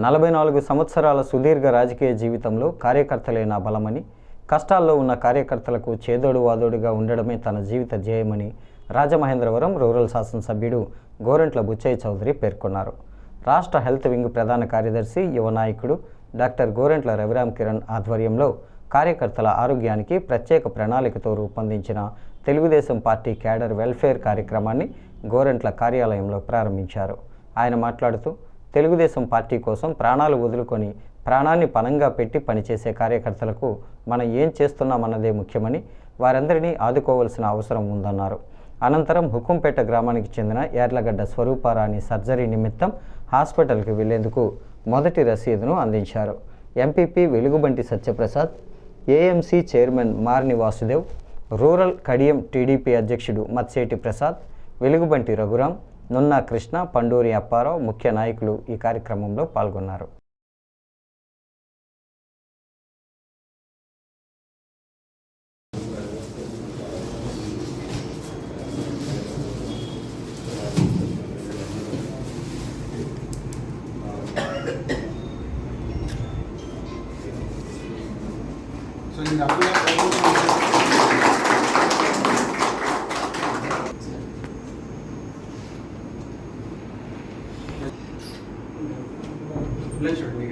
నలభై నాలుగు సంవత్సరాల సుదీర్ఘ రాజకీయ జీవితంలో కార్యకర్తలే నా బలమని కష్టాల్లో ఉన్న కార్యకర్తలకు చేదోడు వాదోడుగా ఉండడమే తన జీవిత ధ్యేయమని రాజమహేంద్రవరం రూరల్ శాసనసభ్యుడు గోరంట్ల బుచ్చయ్య చౌదరి పేర్కొన్నారు. రాష్ట్ర హెల్త్ వింగ్ ప్రధాన కార్యదర్శి యువ నాయకుడు డాక్టర్ గోరెంట్ల రవిరామ్ కిరణ్ ఆధ్వర్యంలో కార్యకర్తల ఆరోగ్యానికి ప్రత్యేక ప్రణాళికతో రూపొందించిన తెలుగుదేశం పార్టీ క్యాడర్ వెల్ఫేర్ కార్యక్రమాన్ని గోరెంట్ల కార్యాలయంలో ప్రారంభించారు. ఆయన మాట్లాడుతూ తెలుగుదేశం పార్టీ కోసం ప్రాణాలు వదులుకొని ప్రాణాన్ని పనంగా పెట్టి పనిచేసే కార్యకర్తలకు మనం ఏం చేస్తున్నామన్నదే ముఖ్యమని వారందరినీ ఆదుకోవాల్సిన అవసరం ఉందన్నారు. అనంతరం హుకుంపేట గ్రామానికి చెందిన యార్లగడ్డ స్వరూపారాణి సర్జరీ నిమిత్తం హాస్పిటల్కి వెళ్ళేందుకు మొదటి రసీదును అందించారు. MPP Velugubanti Satyaprasad AMC chairman Marni Vasudev rural Kadiyam TDP అధ్యక్షుడు మత్సేటి ప్రసాద్ వెలుగుబంటి రఘురాం నున్న కృష్ణ పండూరి అప్పారావు ముఖ్య నాయకులు ఈ కార్యక్రమంలో పాల్గొన్నారు. సో ఇది లేదు చూడండి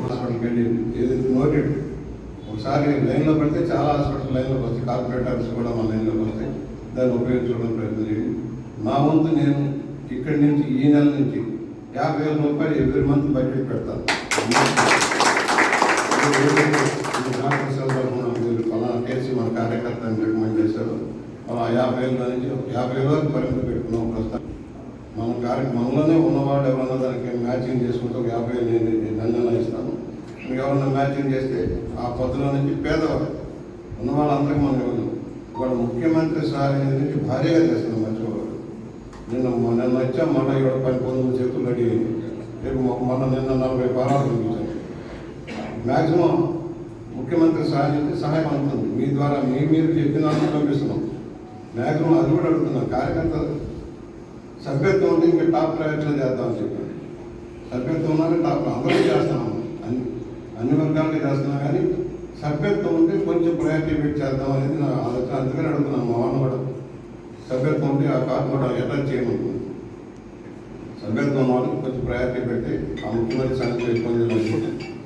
హాస్పిటల్కి నోటెడ్ ఒకసారి లైన్లో పెడితే చాలా హాస్పిటల్ లైన్లోకి వస్తాయి. కార్పొరేటర్స్ కూడా మా లైన్లోకి వస్తాయి. దాన్ని ఉపయోగించుకోవడం ప్రయత్నం చేయండి. మా వంతు నేను ఇక్కడి నుంచి ఈ నెల నుంచి యాభై వేల రూపాయలు ఎవ్రీ మంత్ బడ్జెట్ పెడతాను ఇది డాక్టర్ సార్ తరఫున మీరు ఫలానా కేసు మన కార్యకర్త అని రికమెండ్ చేశారు యాభై ఏళ్ళ నుంచి యాభై వేల వరకు పరిమితి పెట్టుకున్నాం ప్రస్తుతం. మన కార్యక్రమంలోనే ఉన్నవాడు ఎవరన్నా దానికి మ్యాచింగ్ చేసుకుంటే ఒక యాభై ఏళ్ళు నేను దండన ఇస్తాను. మీకు ఎవరన్నా మ్యాచింగ్ చేస్తే ఆ పద్ధతిలో నుంచి పేదవాడు ఉన్న వాళ్ళందరికీ మనం ఇవ్వదు ఇవాళ ముఖ్యమంత్రి సహాయం నుంచి భారీగా చేస్తున్నాం మర్చిపోవాలి నిన్న నిన్న వచ్చా మొన్న ఏడు పని పంతొమ్మిది చేతులు రెడీ అయింది రేపు మాకు మొన్న నిన్న నలభై పారాలు మ్యాక్సిమం ముఖ్యమంత్రి సహాయం చేస్తే సహాయం అందుతుంది. మీ ద్వారా మీ మీరు చెప్పిన పంపిస్తున్నాం. మ్యాక్సిమం అది కూడా అడుగుతున్నాం కార్యకర్తలు సభ్యత్వం ఉంటే ఇంకా టాప్ ప్రయారిటీలో చేద్దామని చెప్పాను సభ్యత్వం ఉన్నాక టాప్ అందరూ చేస్తున్నాము. అన్ని అన్ని వర్గాలకి చేస్తున్నాం కానీ సభ్యత్వం ఉంటే కొంచెం ప్రయారిటీ పెట్టి చేద్దాం అనేది నా ఆలోచన. అందుకని అడుగుతున్నాను మా వాళ్ళని కూడా. సభ్యత్వం ఉంటే ఆ కార్డు కూడా అటాచ్ చేయమనుకున్నాను సభ్యత్వం వాళ్ళకి కొంచెం ప్రయారిటీ పెట్టి ఆ ముఖ్యమంత్రి సంగతి కొంచెం